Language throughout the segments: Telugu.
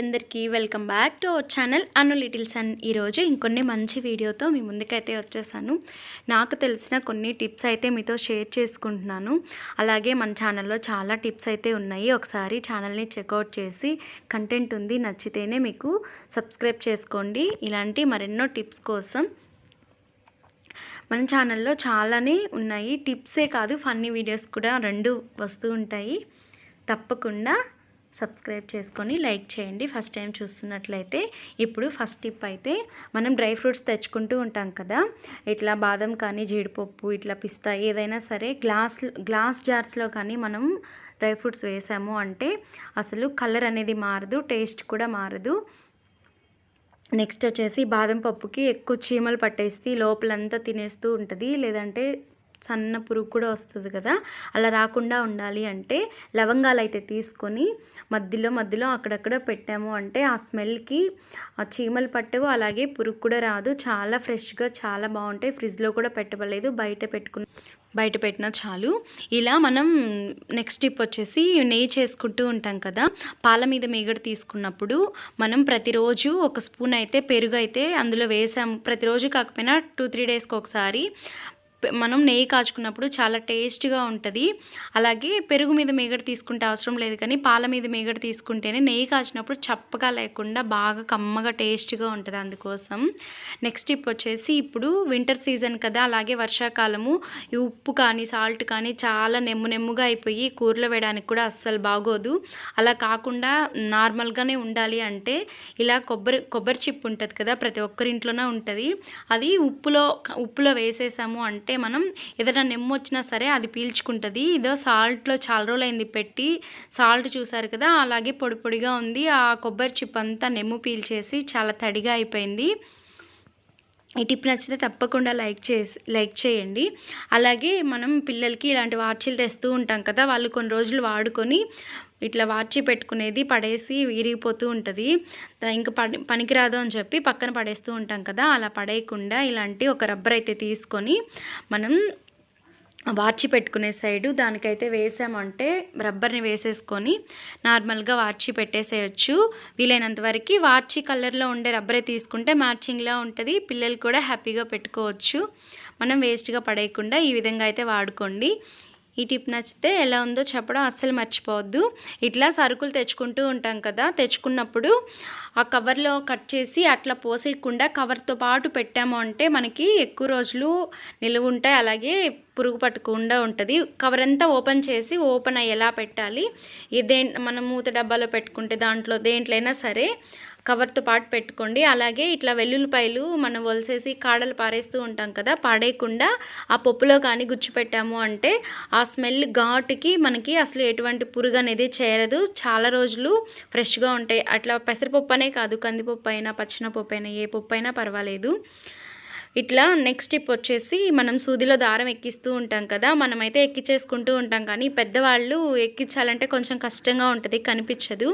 అందరికీ welcome back to our channel Anu little sun. ఈరోజు ఇంకొన్ని మంచి వీడియోతో మీ ముందుకైతే వచ్చేసాను. నాకు తెలిసిన కొన్ని టిప్స్ అయితే మీతో షేర్ చేసుకుంటున్నాను. అలాగే మన ఛానల్లో చాలా టిప్స్ అయితే ఉన్నాయి. ఒకసారి ఛానల్ని చెక్అవుట్ చేసి కంటెంట్ ఉంది నచ్చితేనే మీకు సబ్స్క్రైబ్ చేసుకోండి. ఇలాంటి మరెన్నో టిప్స్ కోసం మన ఛానల్లో చాలానే ఉన్నాయి. టిప్సే కాదు ఫన్నీ వీడియోస్ కూడా రెండు వస్తూ ఉంటాయి. తప్పకుండా సబ్స్క్రైబ్ చేసుకొని లైక్ చేయండి. ఫస్ట్ టైం చూస్తున్నట్లయితే ఇప్పుడు ఫస్ట్ టిప్ అయితే మనం డ్రై ఫ్రూట్స్ తెచ్చుకుంటూ ఉంటాం కదా. ఇట్లా బాదం కానీ జీడిపప్పు ఇట్లా పిస్తా ఏదైనా సరే గ్లాస్ గ్లాస్ జార్స్లో కానీ మనం డ్రై ఫ్రూట్స్ వేసాము అంటే అసలు కలర్ అనేది మారదు టేస్ట్ కూడా మారదు. నెక్స్ట్ వచ్చేసి బాదం పప్పుకి ఎక్కువ చీమలు పట్టేసి లోపలంతా తినేస్తూ ఉంటుంది. లేదంటే సన్న పురుగు కూడా వస్తుంది కదా అలా రాకుండా ఉండాలి అంటే లవంగాలు అయితే తీసుకొని మధ్యలో మధ్యలో అక్కడక్కడ పెట్టాము అంటే ఆ స్మెల్కి ఆ చీమలు పట్టవు అలాగే పురుగు కూడా రాదు. చాలా ఫ్రెష్గా చాలా బాగుంటాయి. ఫ్రిడ్జ్లో కూడా పెట్టబడలేదు. బయట పెట్టుకుని బయట పెట్టినా చాలు. ఇలా మనం నెక్స్ట్ టిప్ వచ్చేసి నెయ్యి చేసుకుంటూ ఉంటాం కదా పాల మీద మీగడ తీసుకున్నప్పుడు మనం ప్రతిరోజు ఒక స్పూన్ అయితే పెరుగు అయితే అందులో వేసాము. ప్రతిరోజు కాకపోయినా టూ త్రీ డేస్కి ఒకసారి మనం నెయ్యి కాచుకున్నప్పుడు చాలా టేస్ట్గా ఉంటుంది. అలాగే పెరుగు మీద మేగడ తీసుకుంటే అవసరం లేదు కానీ పాల మీద మేగడ తీసుకుంటేనే నెయ్యి కాచినప్పుడు చప్పగా లేకుండా బాగా కమ్మగా టేస్ట్గా ఉంటుంది అందుకోసం. నెక్స్ట్ టిప్ వచ్చేసి ఇప్పుడు వింటర్ సీజన్ కదా అలాగే వర్షాకాలము ఈ ఉప్పు కానీ సాల్ట్ కానీ చాలా నెమ్ము నెమ్ముగా అయిపోయి కూరలో వేయడానికి కూడా అస్సలు బాగోదు. అలా కాకుండా నార్మల్గానే ఉండాలి అంటే ఇలా కొబ్బరి కొబ్బరి చిప్ ఉంటుంది కదా ప్రతి ఒక్కరి ఇంట్లోనే ఉంటుంది. అది ఉప్పులో ఉప్పులో వేసేసాము అంటే మనం ఏదైనా నెమ్ము వచ్చినా సరే అది పీల్చుకుంటుంది. ఇదో సాల్ట్లో చాలా రోజులు అయింది పెట్టి సాల్ట్ చూసారు కదా అలాగే పొడి పొడిగా ఉంది. ఆ కొబ్బరి చిప్ అంతా నెమ్ము పీల్చేసి చాలా తడిగా అయిపోయింది. ఈ టిప్ నచ్చితే తప్పకుండా లైక్ చేసి లైక్ చేయండి. అలాగే మనం పిల్లలకి ఇలాంటి వాచీలు తెస్తూ ఉంటాం కదా వాళ్ళు కొన్ని రోజులు వాడుకొని ఇట్లా వాచి పెట్టుకునేది పడేసి విరిగిపోతూ ఉంటుంది. ఇంకా పని పనికిరాదు అని చెప్పి పక్కన పడేస్తూ ఉంటాం కదా అలా పడేయకుండా ఇలాంటి ఒక రబ్బర్ అయితే తీసుకొని మనం వార్చి పెట్టుకునే సైడు దానికైతే వేసామంటే రబ్బర్ని వేసేసుకొని నార్మల్గా వార్చి పెట్టేసేయచ్చు. వీలైనంత వరకు వార్చి కలర్లో ఉండే రబ్బరే తీసుకుంటే మ్యాచింగ్లా ఉంటుంది. పిల్లలు కూడా హ్యాపీగా పెట్టుకోవచ్చు. మనం వేస్ట్గా పడేయకుండా ఈ విధంగా అయితే వాడుకోండి. ఈ టిప్ నచ్చితే ఎలా ఉందో చెప్పడం అస్సలు మర్చిపోవద్దు. ఇట్లా సరుకులు తెచ్చుకుంటూ ఉంటాం కదా తెచ్చుకున్నప్పుడు ఆ కవర్లో కట్ చేసి అట్లా పోసేయకుండా కవర్తో పాటు పెట్టాము అంటే మనకి ఎక్కువ రోజులు నిలువ ఉంటాయి అలాగే పురుగు పట్టకుండా ఉంటుంది. కవర్ అంతా ఓపెన్ చేసి ఓపెన్ అయ్యేలా పెట్టాలి. ఇదే మనం మూత డబ్బాలో పెట్టుకుంటే దాంట్లో దేంట్లైనా సరే కవర్తో పాటు పెట్టుకోండి. అలాగే ఇట్లా వెల్లుల్లిపాయలు మనం వలిసేసి కాడలు పారేస్తూ ఉంటాం కదా పాడేయకుండా ఆ పప్పులో కానీ గుచ్చిపెట్టాము అంటే ఆ స్మెల్ ఘాటుకి మనకి అసలు ఎటువంటి పురుగు అనేది చేరదు. చాలా రోజులు ఫ్రెష్గా ఉంటాయి. అట్లా పెసరపప్పు అనే కాదు కందిపప్పు అయినా పచ్చినపప్పు అయినా ఏ పప్పు అయినా పర్వాలేదు. ఇట్లా నెక్స్ట్ టిప్ వచ్చేసి మనం సూదిలో దారం ఎక్కిస్తూ ఉంటాం కదా మనమైతే ఎక్కించేసుకుంటూ ఉంటాం. కానీ పెద్దవాళ్ళు ఎక్కించాలంటే కొంచెం కష్టంగా ఉంటుంది కనిపించదు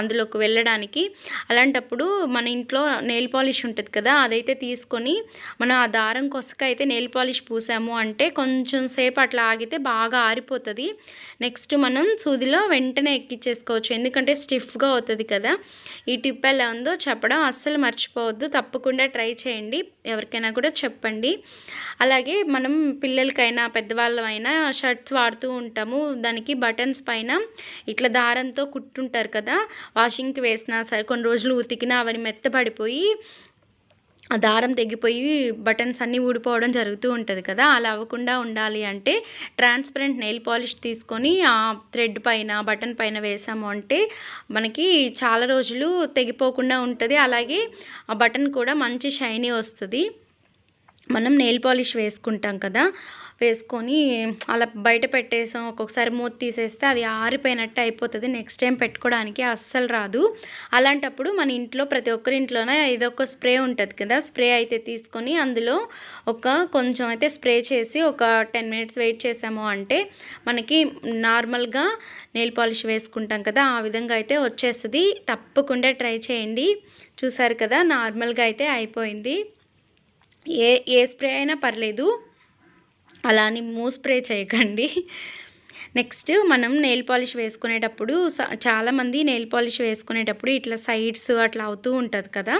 అందులోకి వెళ్ళడానికి. అలాంటప్పుడు మన ఇంట్లో నెయిల్ పాలిష్ ఉంటుంది కదా అదైతే తీసుకొని మనం ఆ దారం కొసక అయితే నెయిల్ పాలిష్ పూసాము అంటే కొంచెం సేపు అట్లా ఆగితే బాగా ఆరిపోతుంది. నెక్స్ట్ మనం సూదిలో వెంటనే ఎక్కించేసుకోవచ్చు ఎందుకంటే స్టిఫ్గా అవుతుంది కదా. ఈ టిప్ ఎలా ఉందో చెప్పడం అస్సలు మర్చిపోవద్దు. తప్పకుండా ట్రై చేయండి. ఎవరికైనా కూడా చెప్పండి. అలాగే మనం పిల్లలకైనా పెద్దవాళ్ళమైనా షర్ట్స్ వాడుతూ ఉంటాము. దానికి బటన్స్ పైన ఇట్లా దారంతో కుట్టుంటారు కదా. వాషింగ్కి వేసినా సరే కొన్ని రోజులు ఉతికినా అవన్నీ మెత్తపడిపోయి ఆ దారం తెగిపోయి బటన్స్ అన్నీ ఊడిపోవడం జరుగుతూ ఉంటుంది కదా. అలా అవ్వకుండా ఉండాలి అంటే ట్రాన్స్పరెంట్ నెయిల్ పాలిష్ తీసుకొని ఆ థ్రెడ్ పైన బటన్ పైన వేసాము అంటే మనకి చాలా రోజులు తెగిపోకుండా ఉంటుంది. అలాగే ఆ బటన్ కూడా మంచి షైనీ వస్తుంది. మనం నెయిల్ పాలిష్ వేసుకుంటాం కదా వేసుకొని అలా బయట పెట్టేసాం ఒక్కొక్కసారి మూత తీసేస్తే అది ఆరిపోయినట్టు అయిపోతుంది. నెక్స్ట్ టైం పెట్టుకోవడానికి అస్సలు రాదు. అలాంటప్పుడు మన ఇంట్లో ప్రతి ఒక్కరి ఇంట్లోనే ఇదొక స్ప్రే ఉంటుంది కదా స్ప్రే అయితే తీసుకొని అందులో ఒక కొంచెం అయితే స్ప్రే చేసి ఒక టెన్ మినిట్స్ వెయిట్ చేసాము అంటే మనకి నార్మల్గా నెయిల్ పాలిష్ వేసుకుంటాం కదా ఆ విధంగా అయితే వచ్చేస్తుంది. తప్పకుండా ట్రై చేయండి. చూసారు కదా నార్మల్గా అయితే అయిపోయింది. ఏ ఏ స్ప్రే అయినా పర్లేదు. అలా అని మూ స్ప్రే చేయకండి. నెక్స్ట్ మనం నెయిల్ పాలిష్ వేసుకునేటప్పుడు స- చాలామంది నెయిల్ పాలిష్ వేసుకునేటప్పుడు ఇట్లా సైడ్స్ అట్లా అవుతూ ఉంటుంది కదా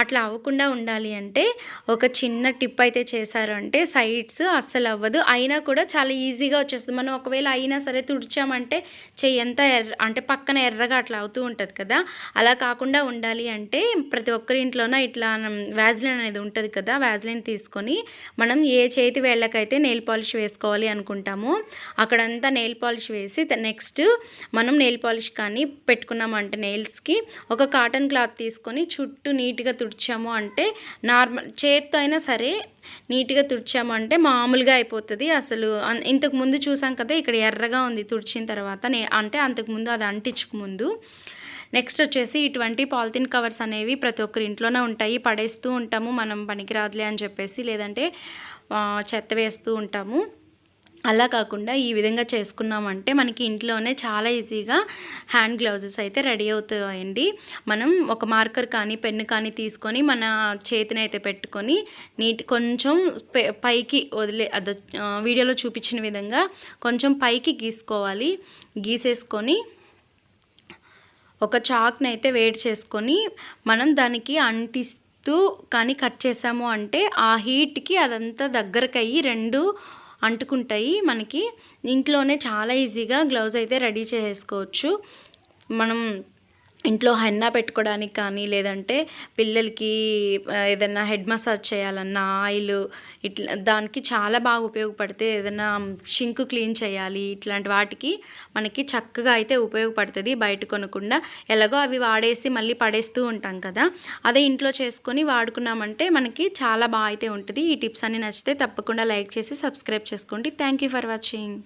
అట్లా అవ్వకుండా ఉండాలి అంటే ఒక చిన్న టిప్ అయితే చేశారు అంటే సైడ్స్ అస్సలు అవ్వదు. అయినా కూడా చాలా ఈజీగా వచ్చేస్తుంది. మనం ఒకవేళ అయినా సరే తుడిచామంటే చెయ్యి ఎంత ఎర్ర అంటే పక్కన ఎర్రగా అట్లా అవుతూ ఉంటుంది కదా అలా కాకుండా ఉండాలి అంటే ప్రతి ఒక్కరి ఇంట్లోన ఇట్లా వ్యాజ్లిన్ అనేది ఉంటుంది కదా వ్యాజ్లిన్ తీసుకొని మనం ఏ చేతి వేళ్ళకైతే నెయిల్ పాలిష్ వేసుకోవాలి అనుకుంటామో అక్కడంతా నెయిల్ పాలిష్ వేసి నెక్స్ట్ మనం నెయిల్ పాలిష్ కానీ పెట్టుకున్నామంటే నెయిల్స్కి ఒక కాటన్ క్లాత్ తీసుకొని చుట్టూ నీట్గా తుడిచాము అంటే నార్మల్ చేత్తో అయినా సరే నీట్గా తుడిచాము అంటే మామూలుగా అయిపోతుంది. అసలు ఇంతకు ముందు చూసాం కదా ఇక్కడ ఎర్రగా ఉంది తుడిచిన తర్వాత నే అంటే అంతకు ముందు అది అంటించకముందు నెక్స్ట్ వచ్చేసి ఇటువంటి పాలిథిన్ కవర్స్ అనేవి ప్రతి ఒక్కరి ఇంట్లోనే ఉంటాయి. పడేస్తూ ఉంటాము మనం పనికిరాదులే అని చెప్పేసి లేదంటే చెత్త వేస్తూ ఉంటాము. అలా కాకుండా ఈ విధంగా చేసుకున్నామంటే మనకి ఇంట్లోనే చాలా ఈజీగా హ్యాండ్ గ్లౌజెస్ అయితే రెడీ అవుతాయండి. మనం ఒక మార్కర్ కానీ పెన్ను కానీ తీసుకొని మన చేతిని అయితే పెట్టుకొని నీట్ కొంచెం పైకి వదిలే అద వీడియోలో చూపించిన విధంగా కొంచెం పైకి గీసుకోవాలి. గీసేసుకొని ఒక చాక్ని అయితే వేడి చేసుకొని మనం దానికి అంటిస్తూ కానీ కట్ చేసాము అంటే ఆ హీట్కి అదంతా దగ్గరకు అయ్యి రెండు అంటుకుంటాయి మనకి. ఇంట్లోనే చాలా ఈజీగా గ్లౌజ్ అయితే రెడీ చేసుకోవచ్చు. మనం ఇంట్లో హెన్నా పెట్టుకోవడానికి కానీ లేదంటే పిల్లలకి ఏదైనా హెడ్ మసాజ్ చేయాలన్నా ఆయిల్ ఇట్లా దానికి చాలా బాగా ఉపయోగపడితే ఏదైనా షింక్ క్లీన్ చేయాలి ఇట్లాంటి వాటికి మనకి చక్కగా అయితే ఉపయోగపడుతుంది బయట కొనకుండా. ఎలాగో అవి వాడేసి మళ్ళీ పడేస్తూ ఉంటాం కదా అదే ఇంట్లో చేసుకొని వాడుకున్నామంటే మనకి చాలా బాగా అయితే ఉంటుంది. ఈ టిప్స్ అన్ని నచ్చితే తప్పకుండా లైక్ చేసి సబ్స్క్రైబ్ చేసుకోండి. Thank you for watching.